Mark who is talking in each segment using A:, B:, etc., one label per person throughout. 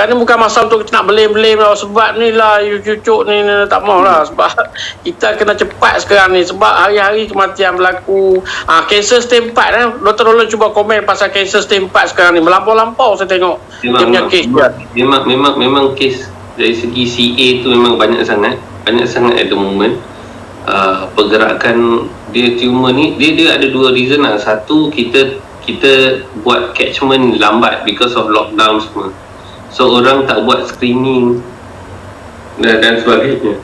A: Kan ni bukan masa untuk kita nak blame-blame lah sebab ni lah you cucuk ni, ni tak mau lah sebab kita kena cepat sekarang ni sebab hari-hari kematian berlaku. Ah kanser 4 eh. Dr. Roland cuba komen pasal kanser 4 sekarang ni. Melampau-lampau saya tengok dia punya kes
B: memang, memang, memang kes dari segi CA tu memang banyak sangat. Banyak sangat at the moment. Uh, pergerakan dia tumor ni dia dia ada dua reason lah satu kita kita buat catchment lambat because of lockdown semua so orang tak buat screening dan, dan sebagainya.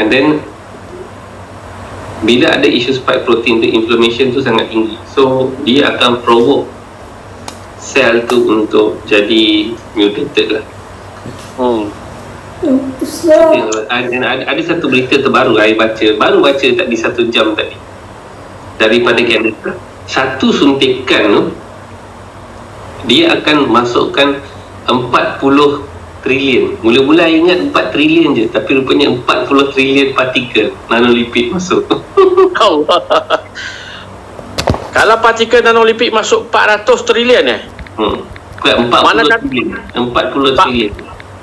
B: And then bila ada isu spike protein tu inflammation tu sangat tinggi. So dia akan provoke sel tu untuk jadi mutated lah.
A: Hmm.
B: Ada, ada, ada satu berita terbaru saya baca. Baru baca tadi satu jam tadi. Daripada Canada. Satu suntikan tu dia akan masukkan 40 trilion mula-mula ingat 4 trilion je tapi rupanya 40 trilion partikel nanolipid masuk
A: Allah. Kalau partikel nanolipid masuk 400 trilion eh?
B: hmm. Bukan, 40
A: Mana
B: trilion 40
A: Pak-
B: trilion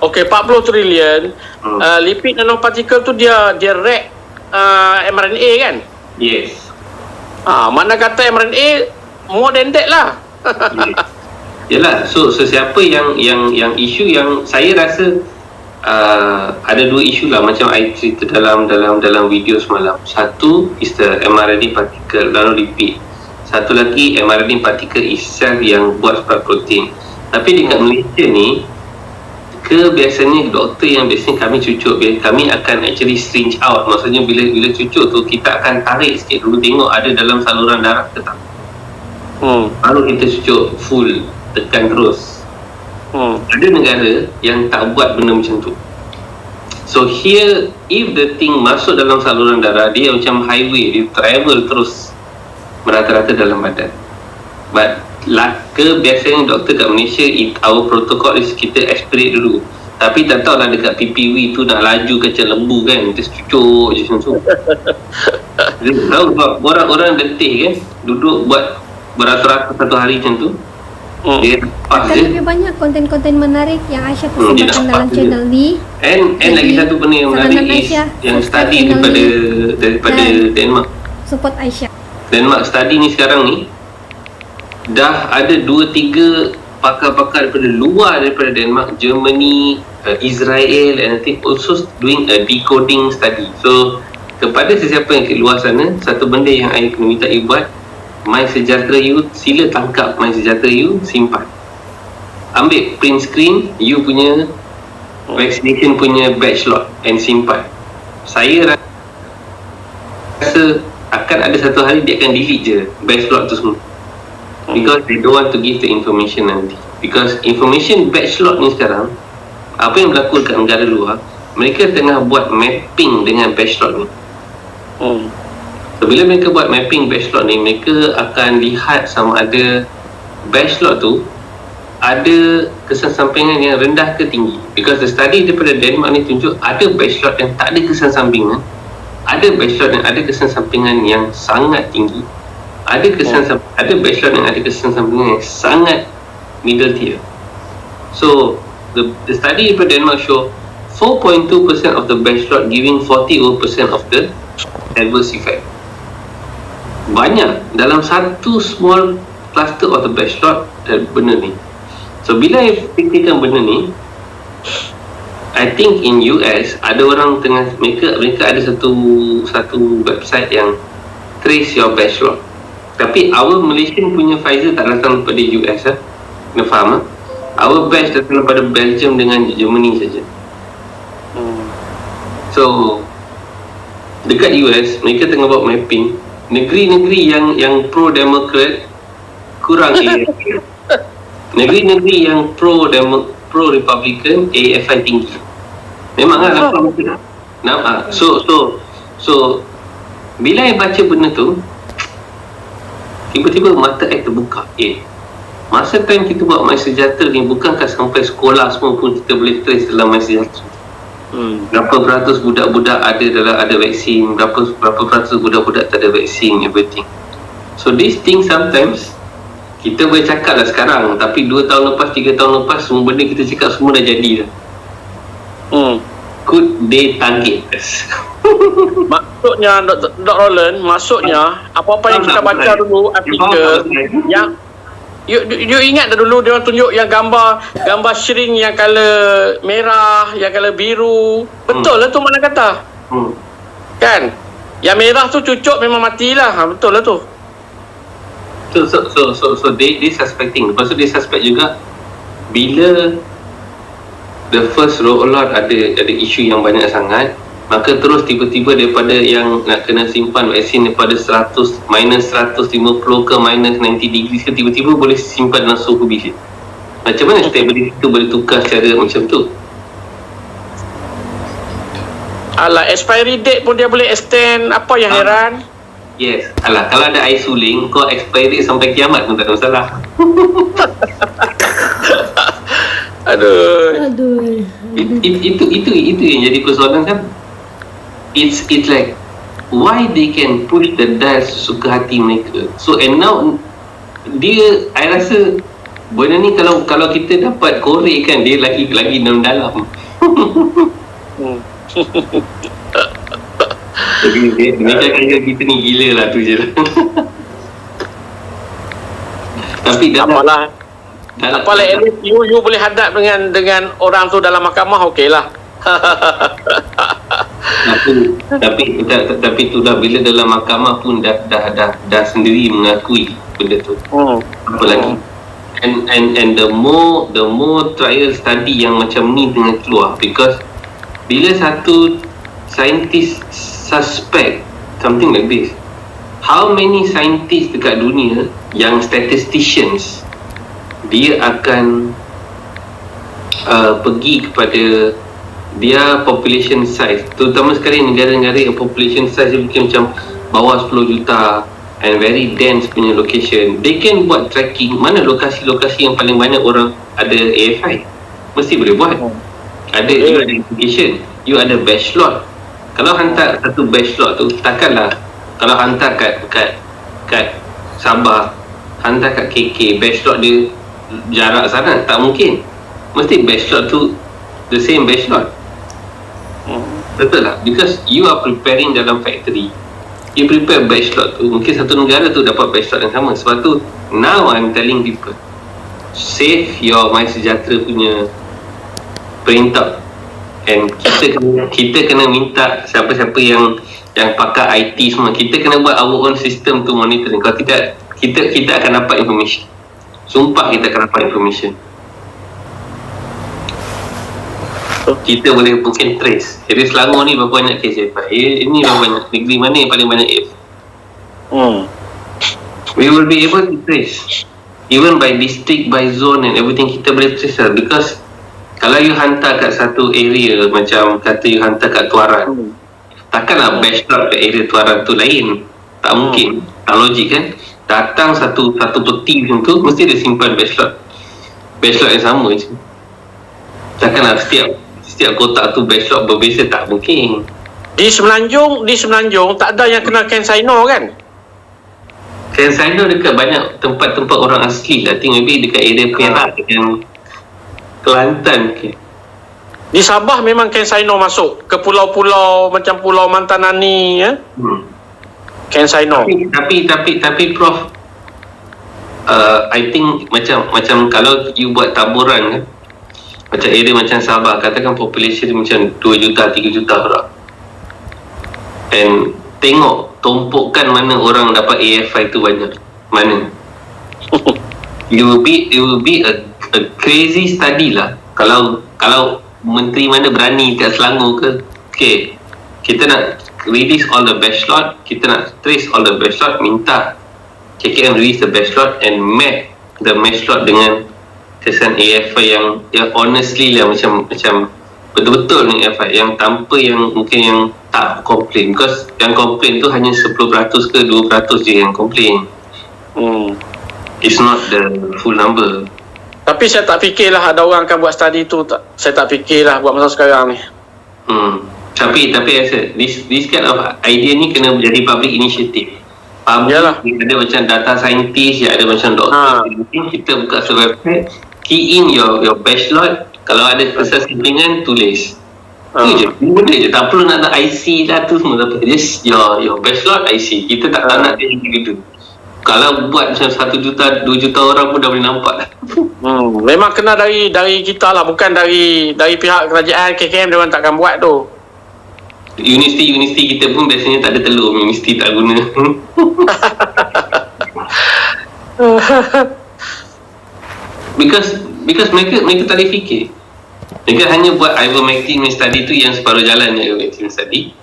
A: Okey, 40 trilion.
B: Hmm.
A: Uh, lipid nanopartikel tu dia dia rek uh, mRNA kan?
B: yes
A: Ha, mana kata mRNA more than that lah.
B: Yalah, so, so siapa yang yang yang isu yang saya rasa uh, ada dua isu lah macam I cerita dalam dalam dalam video semalam. Satu is the mRNA particle nanolipid. Satu lagi mRNA particle is cell yang buat spike protein. Tapi dekat Malaysia ni ke biasanya doktor yang biasanya kami cucuk kami akan actually syringe out maksudnya bila bila cucuk tu kita akan tarik sikit dulu tengok ada dalam saluran darah ke tak
A: Hmm.
B: baru kita cucuk full tekan terus.
A: Hmm.
B: ada negara yang tak buat benda macam tu. So here if the thing masuk dalam saluran darah dia macam highway dia travel terus merata-rata dalam badan. But ke biasanya doktor kat Malaysia it, our protocol is kita aspirate dulu. Tapi tak tahulah dekat PPW tu nak laju kacang lembu kan kita cucuk je macam tu. Tahu sebab orang-orang letih kan duduk buat beratus-ratus satu hari macam tu
A: Hmm.
B: dia lepas
C: Akan
B: je
C: lebih banyak konten-konten menarik yang Aisyah
B: Hmm,
C: persembahkan
B: dapat
C: dalam
B: je.
C: channel ni.
B: And, and lagi satu benda yang menarik is
C: Aisyah
B: yang study daripada
C: ni
B: daripada
C: dan-
B: Denmark.
C: Support Aisyah.
B: Denmark study ni sekarang ni dah ada 2 3 pakar-pakar daripada luar daripada Denmark, Germany, uh, Israel and I think also doing a decoding study. So kepada sesiapa yang ke luar sana, satu benda yang saya kena minta you buat My Sejahtera You, sila tangkap My Sejahtera You, simpan. Ambil print screen you punya vaccination punya batch lot and simpan. Saya rasa akan ada satu hari dia akan delete je batch lot tu semua. Because they don't want to give the information nanti. Because information batch lot ni sekarang apa yang berlaku dekat negara luar mereka tengah buat mapping dengan batch lot ni.
A: Hmm.
B: So, bila mereka buat mapping batch lot ni mereka akan lihat sama ada batch lot tu ada kesan sampingan yang rendah ke tinggi. Because the study daripada Denmark ni tunjuk ada batch lot yang tak ada kesan sampingan ada batch lot yang ada kesan sampingan yang sangat tinggi ada kesan oh. ada batch lot yang ada kesan sampingan yang sangat middle tier. So the, the study daripada Denmark show 4.2% of the batch lot giving 40% of the adverse effect banyak dalam satu small cluster of the batch lot dan benda ni. So bila saya fikirkan benda ni I think in US ada orang tengah mereka mereka ada satu satu website yang trace your batch lot tapi our Malaysian punya Pfizer tak datang daripada US lah kena faham lah our batch datang daripada Belgium dengan Germany saja.
A: Hmm.
B: So dekat US mereka tengah buat mapping negeri-negeri yang yang pro democrat kurang AFI. negeri-negeri yang pro demo, pro republican AFI tinggi. Memang lah nampak macam nampak. So so so bila saya baca benda tu tiba-tiba mata saya terbuka. Eh masa time kita buat My Sejahtera ni bukankah sampai sekolah semua pun kita boleh trace dalam My Sejahtera
A: Hmm.
B: berapa peratus budak-budak ada dalam ada vaksin berapa berapa peratus budak-budak tak ada vaksin everything so this thing sometimes kita boleh cakap lah sekarang tapi 2 tahun lepas 3 tahun lepas semua benda kita cakap semua dah jadi dah
A: Hmm.
B: could they target us
A: Maksudnya Dr. Dr. Roland, maksudnya apa-apa yang kita baca dulu artikel yang you, you ingat dah dulu dia orang tunjuk yang gambar gambar shrink yang color merah, yang color biru. Betul lah tu mana kata.
B: hmm.
A: Kan? Yang merah tu cucuk memang matilah. Ha, betul lah tu.
B: So, so, so, so, so they, they suspecting. Lepas tu dia suspect juga bila the first roll out ada ada isu yang banyak sangat, maka terus tiba-tiba daripada yang nak kena simpan vaksin daripada 100 minus 150 ke minus 90 degree ke tiba-tiba boleh simpan dalam suhu bilik. Macam mana stability tu boleh tukar secara macam tu?
A: Alah, expiry date pun dia boleh extend. Apa yang
B: Ah.
A: heran?
B: Yes. Alah, kalau ada isoling, kau expiry sampai kiamat pun tak ada masalah.
A: Aduh.
C: Aduh.
B: it, it, itu itu itu yang jadi persoalan kan it's it's like why they can push the dial sesuka hati mereka so and now dia I rasa benda ni kalau kalau kita dapat korek kan dia lagi lagi dalam dalam jadi dia mereka kaya kita ni gila lah tu je lah tapi dalam
A: Apalah.
B: dalam,
A: Apalah, at least you, you boleh hadap dengan dengan orang tu dalam mahkamah, okey lah.
B: tapi tapi tapi, tapi tu dah bila dalam mahkamah pun dah dah dah, dah sendiri mengakui benda tu.
A: Hmm.
B: apa lagi? And and and the more the more trial study yang macam ni tengah keluar. Because bila satu scientist suspect something like this how many scientists dekat dunia yang statisticians dia akan uh, pergi kepada dia population size. Terutama sekali negara-negara yang population size dia mungkin macam bawah 10 juta and very dense punya location. They can buat tracking mana lokasi-lokasi yang paling banyak orang ada AFI mesti boleh buat. Ada you ada application you ada batch slot kalau hantar satu batch slot tu takkanlah kalau hantar kat kat kat Sabah hantar kat KK batch slot dia jarak sangat tak mungkin. Mesti batch slot tu the same batch slot betul lah because you are preparing dalam factory you prepare batch slot tu mungkin satu negara tu dapat batch slot yang sama. Sebab tu now I'm telling people save your my sejahtera punya print out and kita kena, kita kena minta siapa-siapa yang yang pakar IT semua kita kena buat our own system to monitoring kalau tidak kita kita akan dapat information. Sumpah kita akan dapat information kita boleh mungkin trace. Jadi Selangor ni berapa banyak kes AFI Eh, ini berapa banyak? Negeri mana yang paling banyak AFI
A: Hmm.
B: we will be able to trace. Even by district by zone and everything kita boleh trace lah. Because kalau you hantar kat satu area macam kata you hantar kat Tuaran takkanlah batch slot kat area Tuaran tu lain. Tak mungkin. Tak logik kan? Datang satu satu peti macam tu mesti dia simpan batch slot batch slot yang sama je. Takkanlah setiap setiap kotak tu batch slot berbeza tak mungkin
A: Di Semenanjung, di Semenanjung tak ada yang kena Kensino kan?
B: San Sino dekat banyak tempat-tempat orang asli lah think maybe dekat area Perak dengan Kelantan ke
A: Di Sabah memang Kensino masuk ke pulau-pulau macam Pulau Mantanani ya.
B: hmm.
A: Kensino.
B: tapi tapi tapi tapi prof uh, I think macam macam kalau you buat taburan kan macam area macam Sabah katakan population dia macam 2 juta 3 juta orang and tengok tumpukan mana orang dapat AFI tu banyak. Mana? It will be it will be a, a crazy study lah. Kalau kalau menteri mana berani kat Selangor ke? Okay kita nak release all the batch slot kita nak trace all the batch slot minta KKM release the batch slot and map the batch slot dengan kesan AFI yang yang honestly lah macam macam betul-betul ni AFI yang tanpa yang mungkin yang tak complain because yang complain tu hanya 10% ke 20% je yang complain
A: Hmm.
B: it's not the full number
A: Tapi saya tak fikirlah ada orang akan buat study tu tak. Saya tak fikirlah buat masa sekarang ni.
B: Hmm. Tapi tapi rasa this this kind of idea ni kena jadi public initiative. public,
A: Yalah.
B: ada macam data scientist, ada macam doktor.
A: Ha.
B: Kita buka website, key in your your batch lot, kalau ada pesan sampingan, tulis. Itu je. Benda je. Tak perlu nak ada IC lah tu semua. Tak apa. Just your, your batch lot IC. Kita tak
A: Ha.
B: nak dia gitu. Kalau buat macam satu juta, dua juta orang pun dah boleh nampak lah.
A: Hmm, memang kena dari dari kita lah bukan dari dari pihak kerajaan KKM dia orang takkan buat tu.
B: Universiti-universiti kita pun biasanya tak ada telur. Universiti tak guna. because because mereka mereka tak boleh fikir. Mereka hanya buat ivermectin study tu yang separuh jalan je ivermectin study.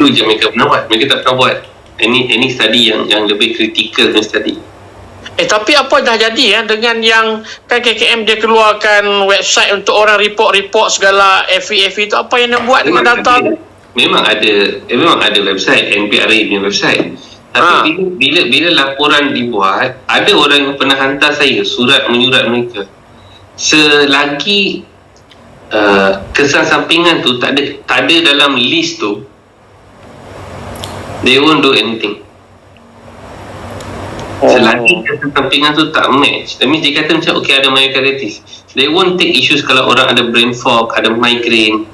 B: Tu je mereka pernah buat. Mereka tak pernah buat any any study yang yang lebih critical punya study.
A: Eh tapi apa dah jadi ya dengan yang kan KKM dia keluarkan website untuk orang report-report segala FE-FE tu apa yang nak buat dengan data
B: ada, memang ada eh, memang ada website NPRA punya website tapi
A: Ha.
B: bila, bila bila laporan dibuat ada orang yang pernah hantar saya surat menyurat mereka. Selagi uh, kesan sampingan tu tak ada tak ada dalam list tu they won't do anything. Selagi kesan sampingan tu tak match That means dia kata macam Okay ada myocarditis. They won't take issues Kalau orang ada brain fog Ada migraine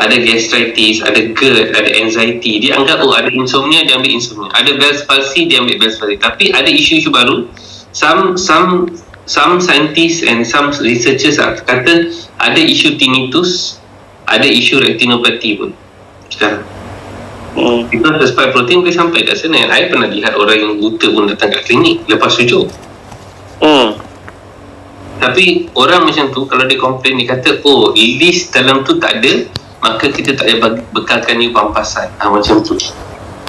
B: Ada gastritis Ada GERD Ada anxiety Dia anggap oh ada insomnia Dia ambil insomnia Ada Bell's palsy Dia ambil Bell's palsy Tapi ada isu-isu baru Some Some Some scientists And some researchers ah, Kata Ada isu tinnitus Ada isu retinopathy pun Sekarang
A: Hmm.
B: Because the spike protein boleh sampai kat sana. I pernah lihat orang yang buta pun datang kat klinik lepas sujud.
A: Hmm.
B: Tapi orang macam tu kalau dia komplain dia kata oh list dalam tu tak ada maka kita tak payah bekalkan ni pampasan. Ha, macam tu.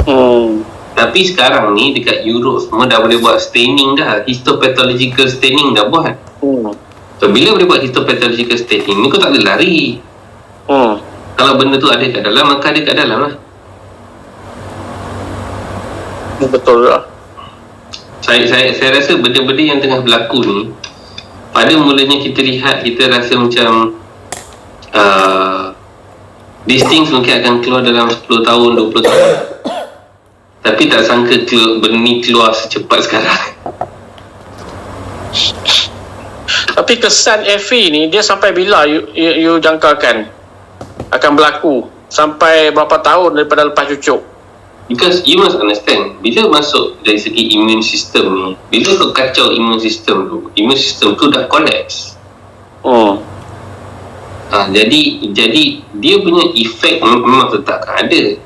A: Hmm.
B: Tapi sekarang ni dekat Europe semua dah boleh buat staining dah. Histopathological staining dah buat.
A: Hmm.
B: So bila boleh buat histopathological staining ni kau tak boleh lari.
A: Hmm.
B: Kalau benda tu ada kat dalam maka ada kat dalam lah.
A: Betul lah.
B: saya saya saya rasa benda-benda yang tengah berlaku ni pada mulanya kita lihat kita rasa macam uh, these things mungkin akan keluar dalam 10 tahun 20 tahun tapi tak sangka keluar, benda ni keluar secepat sekarang
A: Tapi kesan FE ni dia sampai bila you, you, you jangkakan akan berlaku? Sampai berapa tahun daripada lepas cucuk?
B: because you must understand bila masuk dari segi immune system ni bila kau kacau immune system tu immune system tu dah collapse
A: Hmm.
B: Ha, jadi jadi dia punya efek mem- memang tetap ada.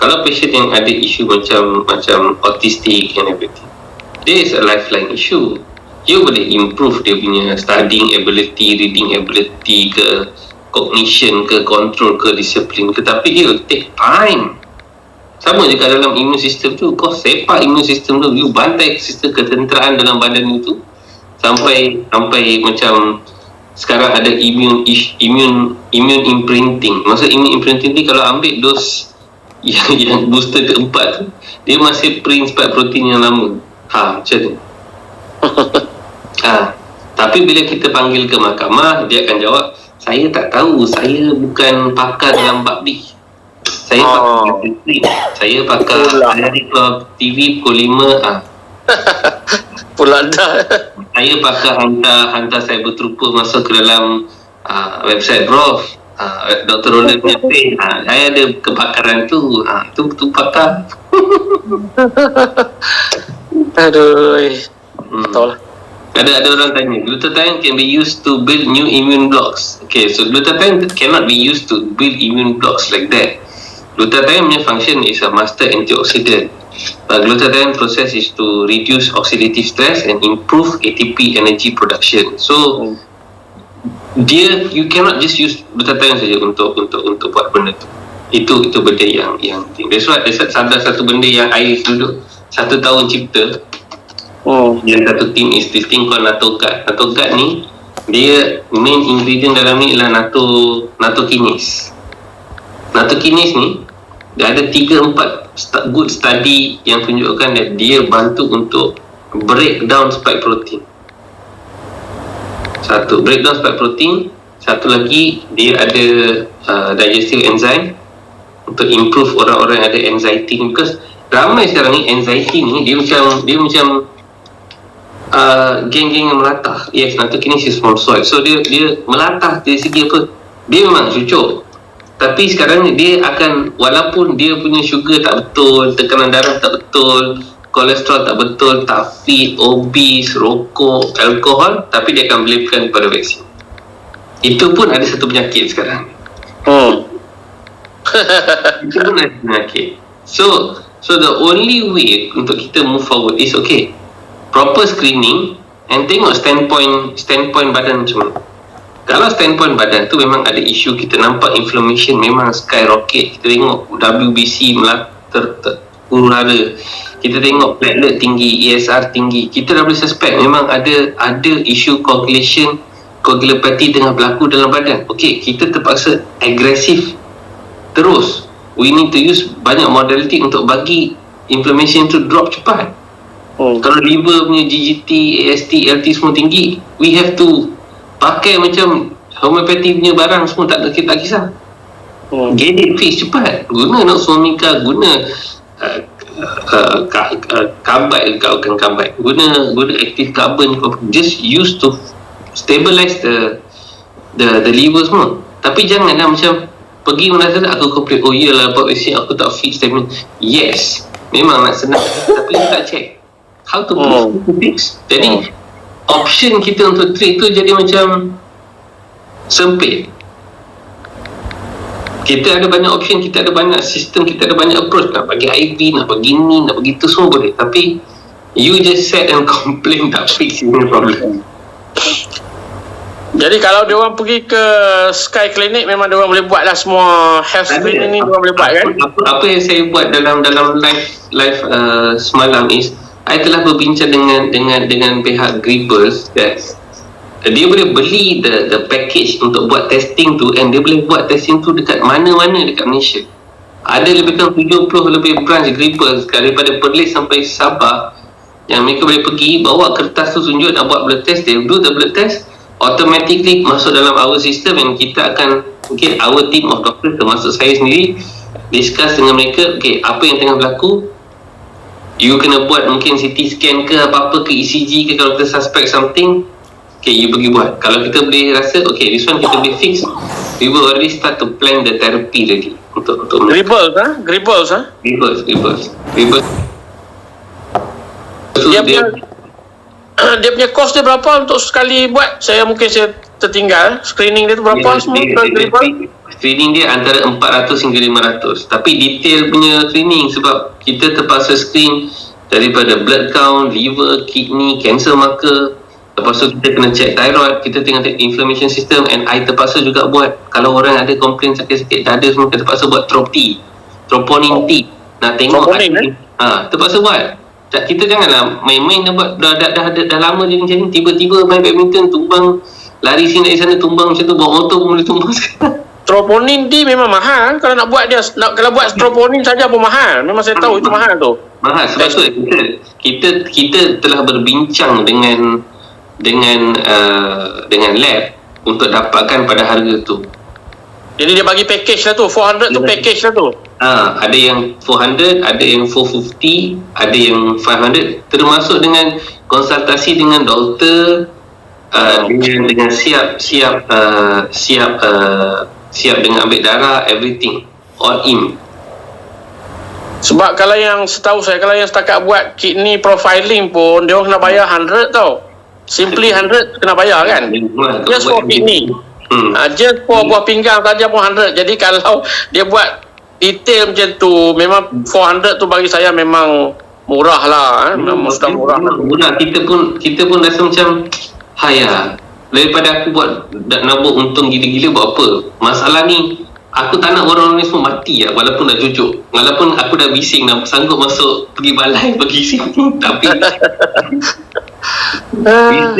B: Kalau patient yang ada isu macam macam autistic and everything, there is a lifeline issue. You boleh improve dia punya studying ability, reading ability ke cognition ke control ke disiplin ke tapi dia take time. Sama juga dalam immune system tu Kau sepak immune system tu You bantai sistem ketenteraan dalam badan itu Sampai Sampai macam Sekarang ada immune Immune Immune imprinting Maksud immune imprinting ni Kalau ambil dos Yang, yang booster keempat tu Dia masih print spike protein yang lama Ha macam tu Ha Tapi bila kita panggil ke mahkamah Dia akan jawab Saya tak tahu Saya bukan pakar dalam bab ni saya
A: Oh.
B: pakai oh. Saya pakai
A: Itulah.
B: TV pukul 5 ah.
A: Pula dah.
B: Saya pakai hantar hantar saya berterupa masuk ke dalam uh, website Prof. Uh, Dr. Roland punya page. Uh, saya ada kebakaran tu. Uh, tu tu pakar.
A: Aduh.
B: Hmm.
A: Tahu lah.
B: Ada ada orang tanya, glutathione can be used to build new immune blocks. Okay, so glutathione cannot be used to build immune blocks like that. Glutathione punya function is a master antioxidant. But glutathione process is to reduce oxidative stress and improve ATP energy production. So dia you cannot just use glutathione saja untuk untuk untuk buat benda tu. Itu itu benda yang yang that's why that's salah satu benda yang I duduk satu tahun cipta
A: Hmm.
B: yang satu team is this thing called guard NATO guard ni dia main ingredient dalam ni ialah NATO NATO kinase NATO kinase ni dia ada 3 4 st- good study yang tunjukkan that dia bantu untuk break down spike protein. Satu break down spike protein. Satu lagi dia ada uh, digestive enzyme untuk improve orang-orang yang ada anxiety ni. Because ramai sekarang ni anxiety ni dia macam dia macam uh, geng-geng yang melatah. Yes nanti kini is from soil. So dia dia melatah dari segi apa? Dia memang cucuk tapi sekarang dia akan walaupun dia punya sugar tak betul tekanan darah tak betul kolesterol tak betul tak fit obese rokok alkohol tapi dia akan believkan kepada vaksin. Itu pun ada satu penyakit sekarang.
A: Hmm.
B: itu pun ada penyakit. So so the only way untuk kita move forward is okay proper screening and tengok standpoint standpoint badan macam mana kalau standpoint badan tu memang ada isu kita nampak inflammation memang skyrocket. Kita tengok WBC melat ter, ter, huru-hara kita tengok platelet tinggi ESR tinggi. Kita dah boleh suspect memang ada ada isu coagulation coagulopathy tengah berlaku dalam badan. Okey kita terpaksa agresif terus. We need to use banyak modality untuk bagi inflammation tu drop cepat.
A: Hmm.
B: kalau liver punya GGT, AST, LT semua tinggi we have to pakai macam homeopathy punya barang semua tak kita tak kisah.
A: Hmm.
B: get it fix cepat. Guna noxomika guna uh, uh, ka, uh, karbat kau bukan karbat guna guna active carbon kau. Just use to stabilize the the the liver semua. Tapi jangan lah macam pergi mana saja aku complain oh iyalah buat vaksin aku tak fit stamina yes. Memang nak senang. Tapi kita tak check. How to
A: Hmm.
B: to fix? Jadi option kita untuk treat tu jadi macam sempit. Kita ada banyak option, kita ada banyak sistem, kita ada banyak approach. Nak bagi IV, nak bagi ni, nak bagi tu semua boleh. Tapi you just set and complain tak fix your problem.
A: Jadi kalau dia orang pergi ke Sky Clinic memang dia orang boleh buat lah semua health screening ni dia orang boleh buat kan?
B: apa, apa yang saya buat dalam dalam live live uh, semalam is I telah berbincang dengan dengan dengan pihak Grippers that dia boleh beli the the package untuk buat testing tu and dia boleh buat testing tu dekat mana-mana dekat Malaysia. Ada lebih kurang 70 lebih branch Grippers daripada Perlis sampai Sabah yang mereka boleh pergi bawa kertas tu tunjuk nak buat blood test they do the blood test automatically masuk dalam our system and kita akan mungkin our team of doctors termasuk saya sendiri discuss dengan mereka okay apa yang tengah berlaku you kena buat mungkin CT scan ke apa-apa ke ECG ke kalau kita suspect something okay you pergi buat kalau kita boleh rasa okay this one kita boleh fix we will already start to plan the therapy ready untuk untuk
A: Gribbles ha? Gribbles ha?
B: reverse reverse reverse so
A: Dia
B: dia,
A: punya dia punya cost dia berapa untuk sekali buat? Saya mungkin saya tertinggal. Screening dia tu berapa
B: dia,
A: semua?
B: dia, dia,
A: Gribble?
B: Screening dia antara 400 hingga 500 tapi detail punya screening sebab kita terpaksa screen daripada blood count, liver, kidney, cancer marker. Lepas tu kita kena check thyroid kita check inflammation system and I terpaksa juga buat. Kalau orang ada komplain sakit-sakit dada semua kita terpaksa buat tropi troponin T. Nak tengok
A: Troponin, eh?
B: ha, terpaksa buat. Tak- kita janganlah main-main dah, buat- dah, dah, dah, dah, dah lama jadi macam ni tiba-tiba main badminton tumbang lari sini dari sana tumbang macam tu bawa motor pun boleh tumbang sekarang
A: Troponin D memang mahal. Kalau nak buat dia nak kalau buat troponin saja pun mahal. Memang saya tahu itu mahal tu.
B: Mahal sebab tu kita kita kita telah berbincang dengan dengan uh, dengan lab untuk dapatkan pada harga tu.
A: Jadi dia bagi package lah tu. 400 tu package lah tu.
B: Ha, ada yang 400, ada yang 450, ada yang 500 termasuk dengan konsultasi dengan doktor uh, dengan dengan siap siap uh, siap uh, siap dengan ambil darah everything all in.
A: Sebab kalau yang setahu saya kalau yang setakat buat kidney profiling pun dia orang kena bayar 100 tau. Simply 100 kena bayar kan? Just for kidney.
B: Hmm.
A: Uh, just for buah pinggang saja pun 100. Jadi kalau dia buat detail macam tu memang 400 tu bagi saya memang murah lah eh? memang sudah murah lah.
B: Murah kita pun kita pun rasa macam haya daripada aku buat nak nabuk untung gila-gila buat apa? Masalah ni aku tak nak orang ni semua mati lah walaupun dah cucuk walaupun aku dah bising dah sanggup masuk pergi balai pergi sini tapi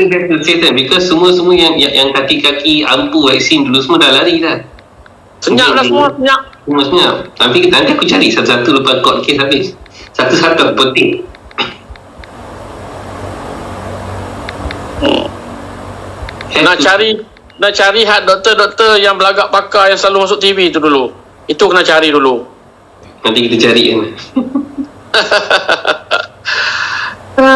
B: dah selesai because semua-semua yang, yang yang kaki-kaki ampu vaksin dulu semua dah lari dah.
A: Senyap lah semua, senyap.
B: semua senyap. Nanti, nanti aku cari satu-satu lepas court case habis. Satu-satu aku
A: Nak cari nak cari hak doktor-doktor yang belagak pakar yang selalu masuk TV tu dulu. Itu kena cari dulu.
B: Nanti kita cari kan.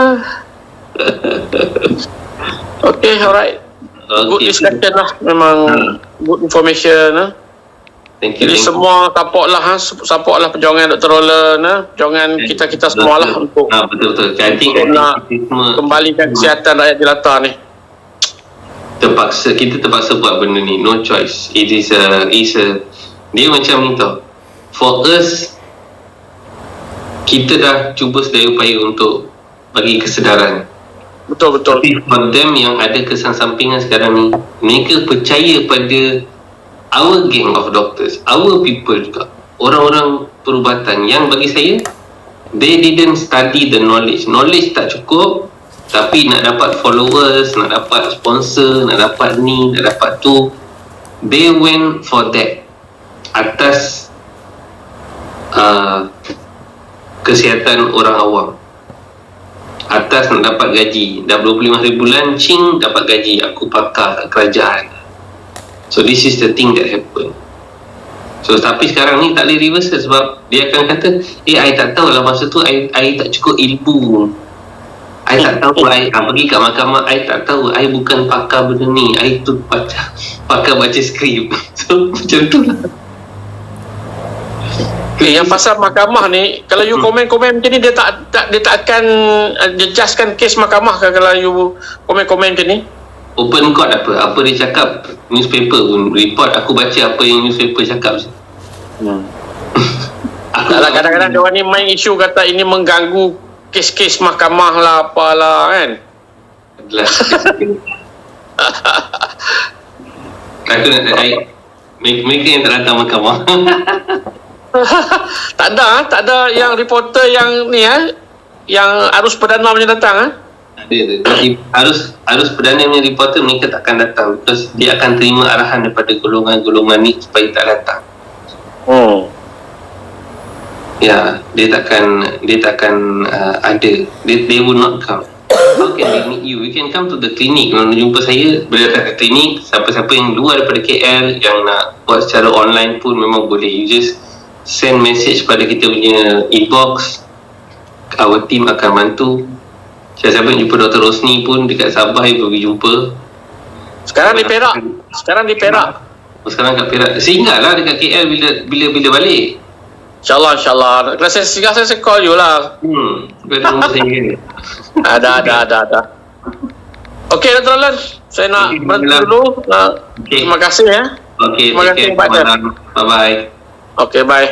A: Okay, alright. Good
B: Okay.
A: discussion lah. Memang
B: Hmm.
A: good information. Ha?
B: Thank you.
A: Jadi
B: thank
A: semua support lah. Ha? Support lah perjuangan Dr. Roland. Ha? Perjuangan kita-kita semua lah untuk
B: Ah, betul betul. I think, think
A: nak
B: kita
A: kembalikan kesihatan rakyat jelata ni.
B: Terpaksa kita terpaksa buat benda ni. No choice. It is a is a dia macam ni tau. For us kita dah cuba sedaya upaya untuk bagi kesedaran.
A: Betul-betul.
B: tapi for them yang ada kesan sampingan sekarang ni mereka percaya pada our gang of doctors our people juga. Orang-orang perubatan yang bagi saya they didn't study the knowledge. Knowledge tak cukup tapi nak dapat followers nak dapat sponsor nak dapat ni nak dapat tu they went for that atas uh, kesihatan orang awam. Atas nak dapat gaji. Dah 25 hari bulan cing dapat gaji. Aku pakar kat kerajaan. So this is the thing that happen. So tapi sekarang ni tak boleh reversal sebab dia akan kata eh I tak tahu lah masa tu I, I tak cukup ilmu I tak tahu I ah, pergi kat mahkamah I tak tahu. I bukan pakar benda ni. I tu baca pakar baca skrip. So macam tu. Lah
A: Okay, yang pasal mahkamah ni, kalau you
B: Hmm.
A: komen-komen macam ni, dia tak, tak dia tak akan dia justkan kes mahkamah ke kalau you komen-komen macam ni?
B: open court apa? Apa dia cakap? Newspaper pun. Report aku baca apa yang newspaper cakap.
A: Hmm.
B: aku
A: Tak lah, kadang-kadang dia orang ni main isu kata ini mengganggu kes-kes mahkamah lah, apalah kan?
B: Aku nak I, mereka yang tak datang mahkamah
A: tak ada, ah, tak ada yang reporter yang ni ah, yang arus perdana punya datang ah.
B: ada harus harus perdana punya reporter mereka takkan datang because dia akan terima arahan daripada golongan-golongan ni supaya tak datang
A: Hmm.
B: Ya, dia takkan dia takkan uh, ada. They, they will not come. How can they meet you? You can come to the clinic. Kalau nak jumpa saya, boleh datang ke klinik. Siapa-siapa yang luar daripada KL yang nak buat secara online pun memang boleh. You just send message pada kita punya inbox. Our team akan bantu. Siapa-siapa yang jumpa Dr. Rosni pun dekat Sabah, you pergi jumpa.
A: Sekarang di Perak. Sekarang di Perak.
B: Oh, sekarang kat Perak. Singgah lah dekat KL bila bila bila balik.
A: InsyaAllah, insyaAllah. Kalau saya singgah, saya, saya call you lah.
B: Hmm. Kau ada nombor saya ke?
A: Ada, ada, ada, ada. Okey, Dr. Roland. Saya nak
B: Okey,
A: berhenti dulu. Nak,
B: Okey.
A: Terima kasih ya.
B: Okay,
A: Terima kasih. Pak Jan.
B: Malam. Bye-bye.
A: Okey, bye.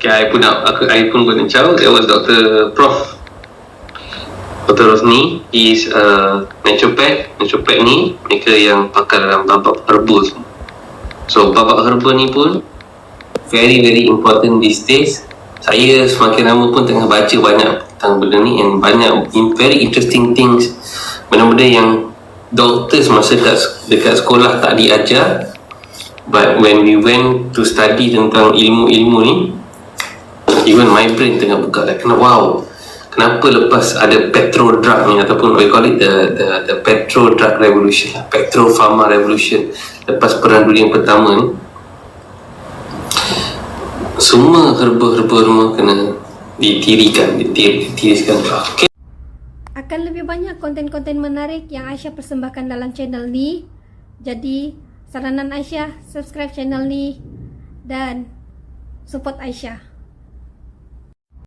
B: Okay, I pun nak, aku, I pun pun ciao. That was Dr. Prof. Dr. Rosni is a naturopath. Naturopath ni, mereka yang pakar dalam babak herbal. So, babak herbal ni pun very very important these days. Saya semakin lama pun tengah baca banyak tentang benda ni and banyak in very interesting things. Benda-benda yang doctors masa dekat, dekat sekolah tak diajar But when we went to study tentang ilmu-ilmu ni Even my brain tengah buka like, wow Kenapa lepas ada petro drug ni Ataupun we call it the, the, the petro drug revolution Petro pharma revolution Lepas perang dunia pertama ni Semua herba-herba semua kena ditirikan ditir, Ditiriskan okay.
C: Akan lebih banyak konten-konten menarik yang Aisyah persembahkan dalam channel ni. Jadi, saranan Aisyah subscribe channel ni dan support Aisyah.